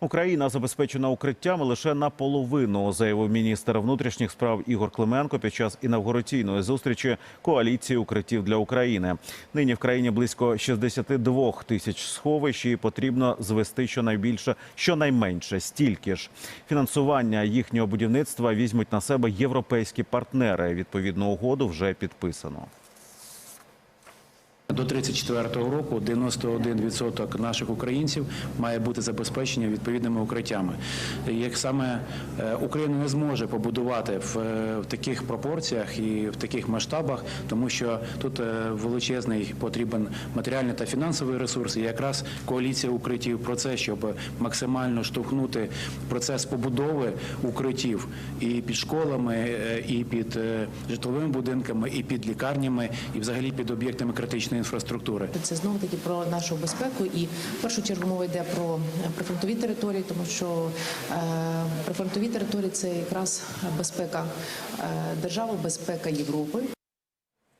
Україна забезпечена укриттями лише наполовину, заявив міністр внутрішніх справ Ігор Клименко під час інавгураційної зустрічі коаліції укриттів для України. Нині в країні близько 62 тисяч сховищ і потрібно звести щонайбільше, щонайменше стільки ж. Фінансування їхнього будівництва візьмуть на себе європейські партнери. Відповідну угоду вже підписано. До 34-го року 91% наших українців має бути забезпечені відповідними укриттями. Як саме е, Україна не зможе побудувати в, е, в таких пропорціях і в таких масштабах, тому що тут е, величезний потрібен матеріальний та фінансовий ресурс. І якраз коаліція укриттів про це, щоб максимально штовхнути процес побудови укриттів і під школами, і під житловими будинками, і під лікарнями, і взагалі під об'єктами критичної інфраструктури. Це знову таки про нашу безпеку, і в першу чергу мова йде про прифронтові території, тому що е, прифронтові території це якраз безпека е, держави, безпека Європи.